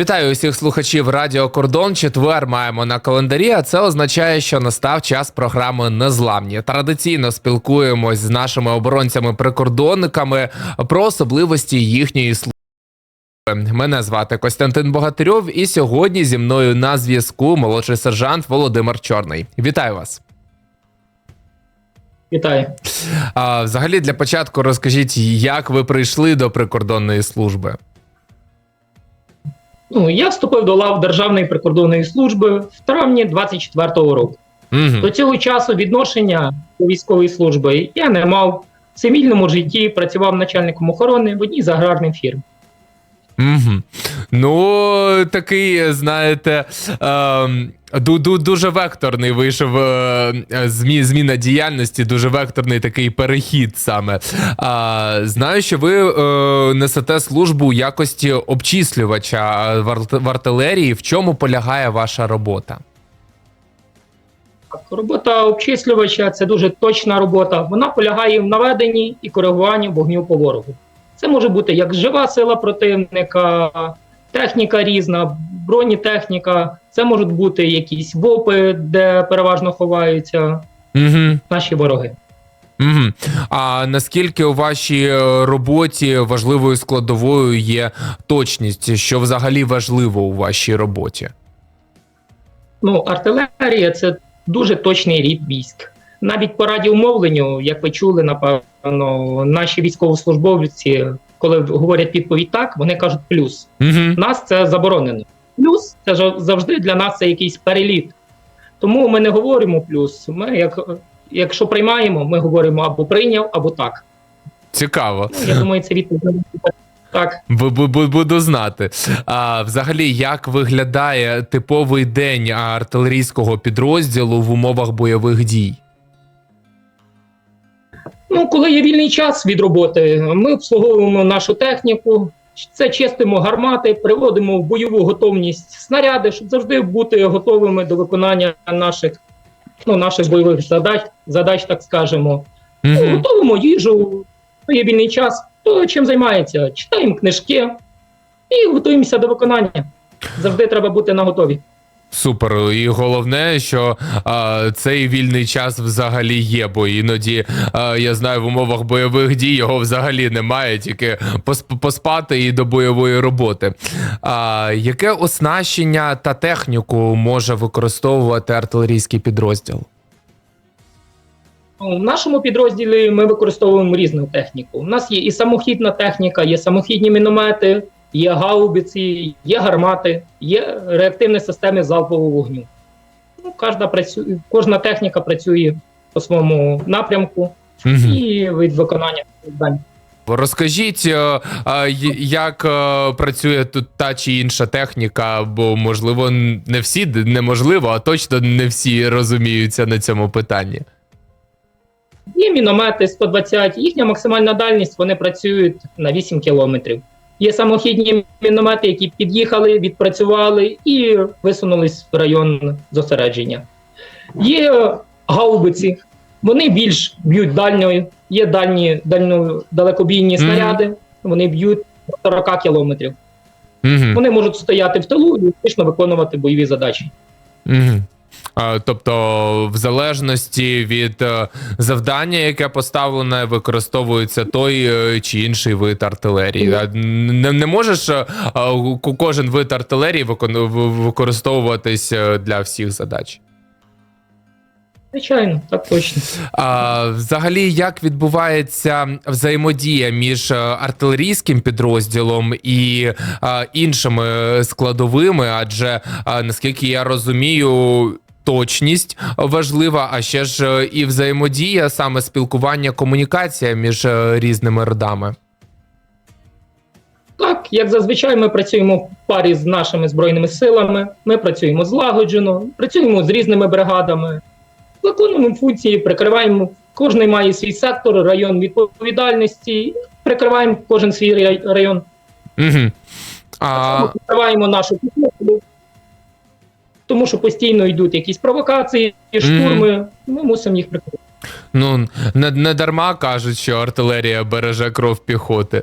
Вітаю усіх слухачів Радіо Кордон. Четвер маємо на календарі. А це означає, що настав час програми Незламні. Традиційно спілкуємось з нашими оборонцями-прикордонниками про особливості їхньої служби. Мене звати Костянтин Богатирьов, і сьогодні зі мною на зв'язку молодший сержант Володимир Чорний. Вітаю вас. Вітаю. А, взагалі, для початку розкажіть, як ви прийшли до прикордонної служби? Ну, я вступив до лав Державної прикордонної служби в травні 24-го року. Угу. До цього часу відношення до військової служби я не мав. В цивільному житті працював начальником охорони в одній з аграрних фірм. Угу. Ну, такий, знаєте, ду- дуже векторний вийшов е, змі, зміна діяльності, дуже векторний такий перехід саме. А, знаю, що ви е, несете службу якості обчислювача в артилерії. В чому полягає ваша робота? Робота обчислювача це дуже точна робота. Вона полягає в наведенні і коригуванні вогню по ворогу. Це може бути як жива сила противника, техніка різна, бронетехніка. Це можуть бути якісь ВОПи, де переважно ховаються Угу. наші вороги. Угу. А наскільки у вашій е, роботі важливою складовою є точність? Що взагалі важливо у вашій роботі? Ну, артилерія це дуже точний рід військ. Навіть по радіомовленню, як ви чули, напевно, наші військовослужбовці, коли говорять відповідь так, вони кажуть плюс. Угу. Нас це заборонено. Плюс це ж завжди для нас це якийсь переліт. Тому ми не говоримо плюс. Ми, як, якщо приймаємо, ми говоримо або прийняв, або так. Цікаво. Ну, Я думаю, це відповідь так. Бу- бу- бу- Буду знати. А взагалі, як виглядає типовий день артилерійського підрозділу в умовах бойових дій? Ну, коли є вільний час від роботи, ми обслуговуємо нашу техніку. Це чистимо гармати, приводимо в бойову готовність снаряди, щоб завжди бути готовими до виконання наших, ну, наших бойових задач, задач, так скажемо. Ну, Угу. готуємо їжу, є вільний час, то чим займається? Читаємо книжки і готуємося до виконання. Завжди треба бути на готові. Супер. І головне, що а, цей вільний час взагалі є, бо іноді а, я знаю, в умовах бойових дій його взагалі немає, тільки поспати і до бойової роботи. А, яке оснащення та техніку може використовувати артилерійський підрозділ? Ну, В нашому підрозділі ми використовуємо різну техніку. У нас є і самохідна техніка, є самохідні міномети, є гаубиці, є гармати, є реактивні системи залпового вогню. Ну, кожна, працює, кожна техніка працює по своєму напрямку Мгм. і від виконання завдань. Розкажіть, е, як е, працює тут та чи інша техніка, бо можливо не всі неможливо, а точно не всі розуміються на цьому питанні. Є міномети 120, їхня максимальна дальність вони працюють на 8 кілометрів. Є самохідні міномети, які під'їхали, відпрацювали і висунулись в район зосередження. Є гаубиці, вони більш б'ють дальньою, є дальні, дально, далекобійні Мгм. снаряди, вони б'ють 40 кілометрів. Угу. Вони можуть стояти в тилу і успішно виконувати бойові задачі. Угу. А, тобто, в залежності від е, завдання, яке поставлене, використовується той е, чи інший вид артилерії. Не, не можеш е, кожен вид артилерії використовуватись е, для всіх задач. Звичайно, так точно. А, взагалі, як відбувається взаємодія між е, артилерійським підрозділом і а, іншими складовими? Адже а, наскільки я розумію. Точність важлива, а ще ж е, і взаємодія, саме спілкування, комунікація між е, різними родами. Так, як зазвичай, ми працюємо в парі з нашими збройними силами. Ми працюємо злагоджено, працюємо з різними бригадами, виконуємо функції, прикриваємо. Кожен має свій сектор, район відповідальності. Прикриваємо кожен свій район. Угу. А, прикриваємо нашу підтримку, тому що постійно йдуть якісь провокації, штурми. Ми мусимо їх прикрити. Ну, не, не дарма кажуть, що артилерія береже кров піхоти.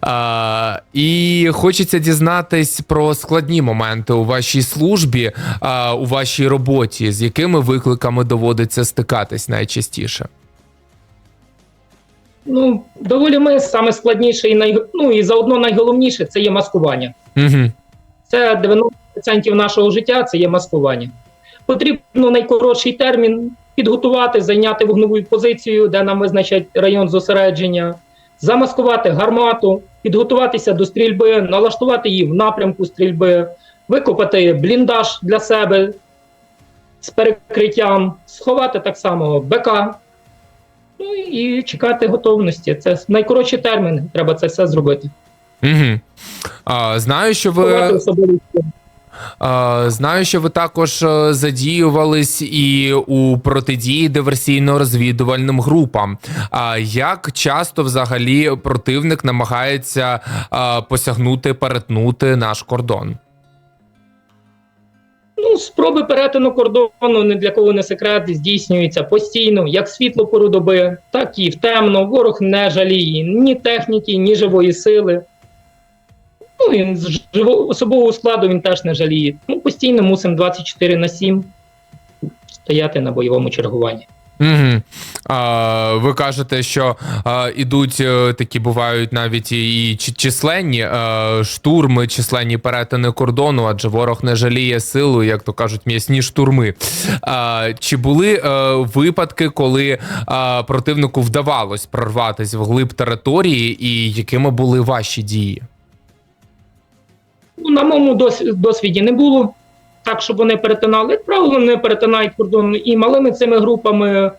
А, і хочеться дізнатись про складні моменти у вашій службі, а, у вашій роботі, з якими викликами доводиться стикатись найчастіше. Ну, доволі ми саме складніше і най... ну, і заодно найголовніше це є маскування. Угу. Це 90% нашого життя це є маскування. Потрібно найкоротший термін підготувати, зайняти вогневу позицію, де нам визначать район зосередження, замаскувати гармату, підготуватися до стрільби, налаштувати її в напрямку стрільби, викопати бліндаж для себе з перекриттям, сховати так само БК. Ну і чекати готовності. Це найкоротші терміни. Треба це все зробити. Угу. А, знаю, що ви. Знаю, що ви також е, задіювались і у протидії диверсійно-розвідувальним групам. А як часто взагалі противник намагається посягнути, перетнути наш кордон? Ну, спроби перетину кордону не для кого не секрет, здійснюються постійно, як світло пору доби, так і в темно. Ворог не жаліє ні техніки, ні живої сили. Ну і з особового складу він теж не жаліє. Ну, постійно мусимо 24 на 7 стояти на бойовому чергуванні. Угу. А, ви кажете, що а, ідуть е, такі бувають навіть і, численні е, штурми, численні перетини кордону, адже ворог не жаліє силу, як то кажуть, м'ясні штурми. А, чи були е, випадки, коли а, противнику вдавалось прорватися вглиб території, і якими були ваші дії? Ну, на моєму дос- досвіді не було так, щоб вони перетинали. Як правило, вони перетинають кордон і малими цими групами.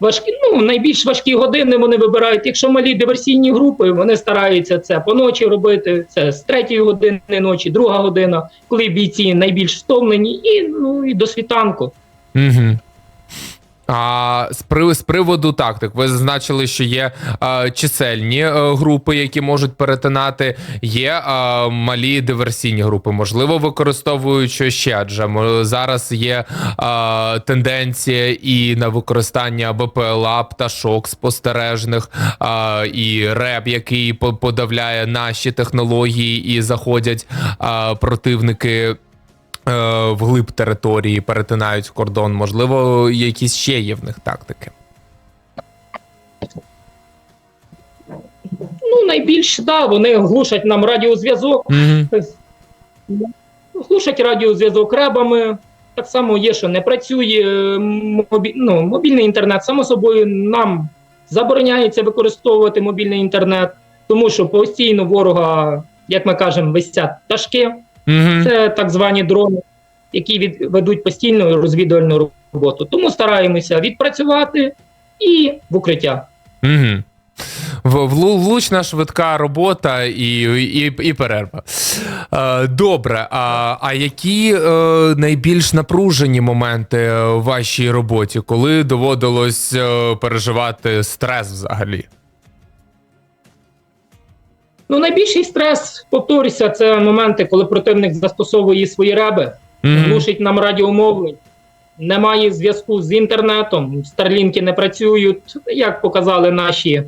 Важкі, ну, найбільш важкі години вони вибирають. Якщо малі диверсійні групи, вони стараються це поночі робити. Це з третьої години ночі, друга година, коли бійці найбільш втомлені, і ну і до світанку. Угу. А з, при, з приводу тактик, ви зазначили, що є е, чисельні е, групи, які можуть перетинати, є е, малі диверсійні групи. Можливо, використовують що ще, адже зараз є е, тенденція і на використання БПЛА, пташок спостережних, е, і РЕБ, який по- подавляє наші технології, і заходять е, противники вглиб території перетинають кордон. Можливо, якісь ще є в них тактики. Ну, найбільш да, вони глушать нам радіозв'язок, Угу. глушать радіозв'язок ребами. Так само є, що не працює е, мобі... ну, мобільний інтернет. Само собою нам забороняється використовувати мобільний інтернет, тому що постійно ворога, як ми кажемо, висять пташки. Угу. Це так звані дрони, які від... ведуть постійну розвідувальну роботу. Тому стараємося відпрацювати і в укриття. Угу. Влучна швидка робота і, і, і перерва. Е, Добре. А, а які е, найбільш напружені моменти в вашій роботі, коли доводилось е, переживати стрес взагалі? Ну, найбільший стрес, повторюся, це моменти, коли противник застосовує свої реби, глушить нам радіомовлення, немає зв'язку з інтернетом, старлінки не працюють, як показали наші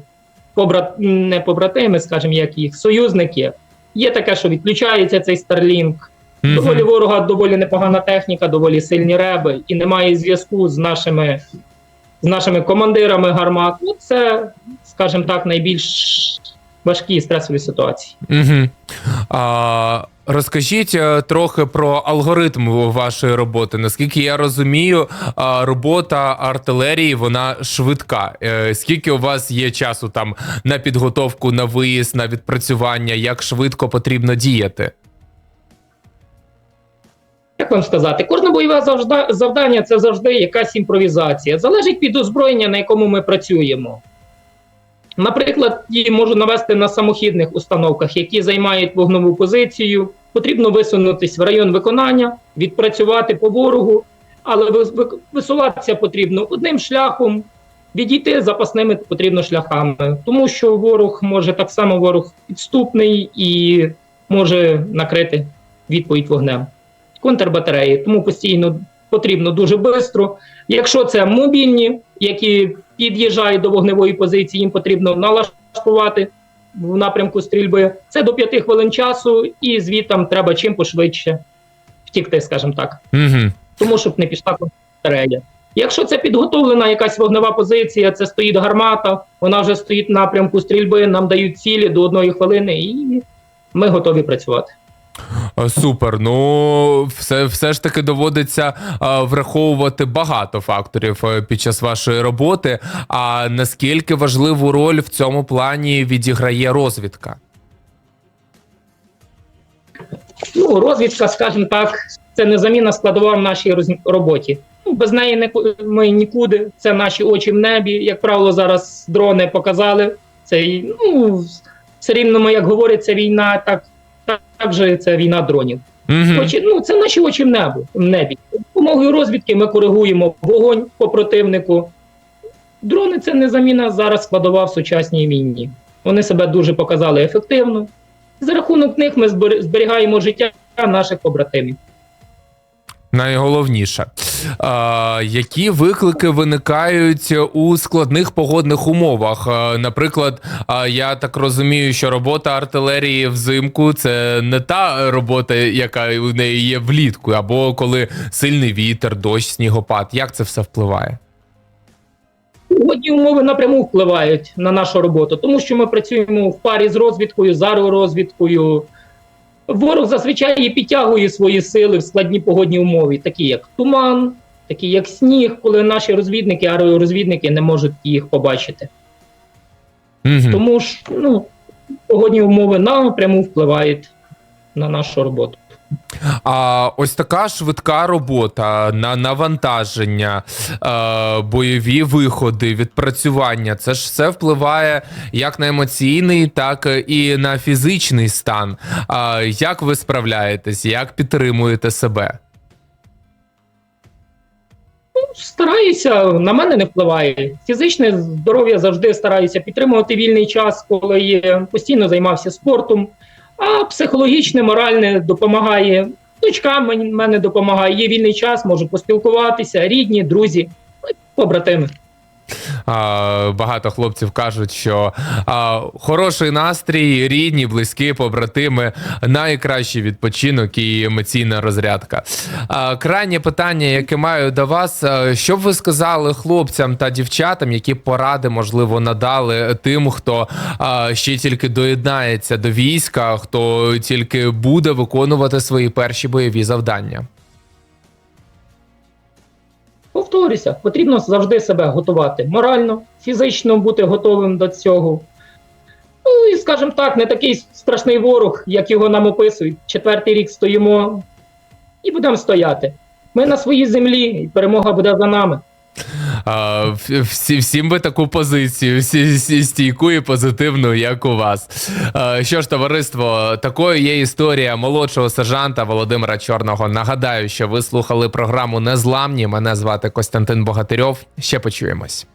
побрат... не побратими, скажімо, як їх союзники. Є таке, що відключається цей Starlink. Мгм. Доволі ворога доволі непогана техніка, доволі сильні реби, і немає зв'язку з нашими, з нашими командирами гармат. Ну, це, скажімо так, найбільш важкі стресові ситуації. Угу. А, розкажіть е, трохи про алгоритм вашої роботи. Наскільки я розумію, робота артилерії вона швидка. Е, Скільки у вас є часу там на підготовку, на виїзд, на відпрацювання? Як швидко потрібно діяти? Як вам сказати, кожне бойове завдання це завжди якась імпровізація. Залежить від озброєння, на якому ми працюємо. Наприклад, її можу навести на самохідних установках, які займають вогнову позицію. Потрібно висунутися в район виконання, відпрацювати по ворогу, але ви- ви- висуватися потрібно одним шляхом, відійти запасними потрібно шляхами, тому що ворог може так само ворог підступний і може накрити відповідь вогнем контрбатареї, тому постійно потрібно дуже швидко. Якщо це мобільні, які під'їжджають до вогневої позиції, їм потрібно налаштувати в напрямку стрільби. Це до 5 хвилин часу, і звітам треба чим пошвидше втікти, скажімо так Угу. тому щоб не пішла батарея. Якщо це підготовлена якась вогнева позиція, це стоїть гармата, вона вже стоїть в напрямку стрільби, нам дають цілі до одної хвилини, і ми готові працювати. Е, Супер. Ну, все, все ж таки доводиться е, враховувати багато факторів е, під час вашої роботи. А наскільки важливу роль в цьому плані відіграє розвідка? Ну, розвідка, скажімо так, це незамінна складова в нашій роботі. Ну, без неї не, ми нікуди. Це наші очі в небі. Як правило, зараз дрони показали. Це ну, все рівно, як говорять, це війна, так, так, так це війна дронів. Угу. Очі, ну, це наші очі в небі. В небі. Допомогою розвідки ми коригуємо вогонь по противнику. Дрони це не заміна зараз складова в сучасній війні. Вони себе дуже показали ефективно. За рахунок них ми збер- зберігаємо життя наших побратимів. Найголовніше. Які виклики виникають у складних погодних умовах? Наприклад, я так розумію, що робота артилерії взимку це не та робота, яка у неї є влітку, або коли сильний вітер, дощ, снігопад. Як це все впливає? Погодні умови напряму впливають на нашу роботу, тому що ми працюємо в парі з розвідкою, з аеророзвідкою. Ворог зазвичай і підтягує свої сили в складні погодні умови, такі як туман, такі як сніг, коли наші розвідники, аеророзвідники не можуть їх побачити. Угу. Тому ж ну, погодні умови напряму впливають на нашу роботу. А ось така швидка робота на навантаження, е, бойові виходи, відпрацювання. Це ж все впливає як на емоційний, так і на фізичний стан. Як ви справляєтесь? Як підтримуєте себе? Стараюся, на мене не впливає. Фізичне здоров'я завжди стараюся підтримувати вільний час, коли постійно займався спортом. А психологічне, моральне допомагає. Дочка мені- мене допомагає. Є вільний час, можу поспілкуватися, рідні, друзі, ну, побратими. Багато хлопців кажуть, що хороший настрій, рідні, близькі, побратими, найкращий відпочинок і емоційна розрядка. Крайнє питання, яке маю до вас: що б ви сказали хлопцям та дівчатам, які поради можливо надали тим, хто ще тільки доєднається до війська, хто тільки буде виконувати свої перші бойові завдання? Повторюся, потрібно завжди себе готувати морально, фізично бути готовим до цього. Ну і, скажімо так, не такий страшний ворог, як його нам описують. Четвертий рік стоїмо і будемо стояти. Ми на своїй землі, і перемога буде за нами. Всі, всім би таку позицію, всі, всі стійку і позитивну, як у вас. Що ж, товариство, такою є історія молодшого сержанта Володимира Чорного. Нагадаю, що ви слухали програму Незламні. Мене звати Костянтин Богатирьов. Ще почуємось.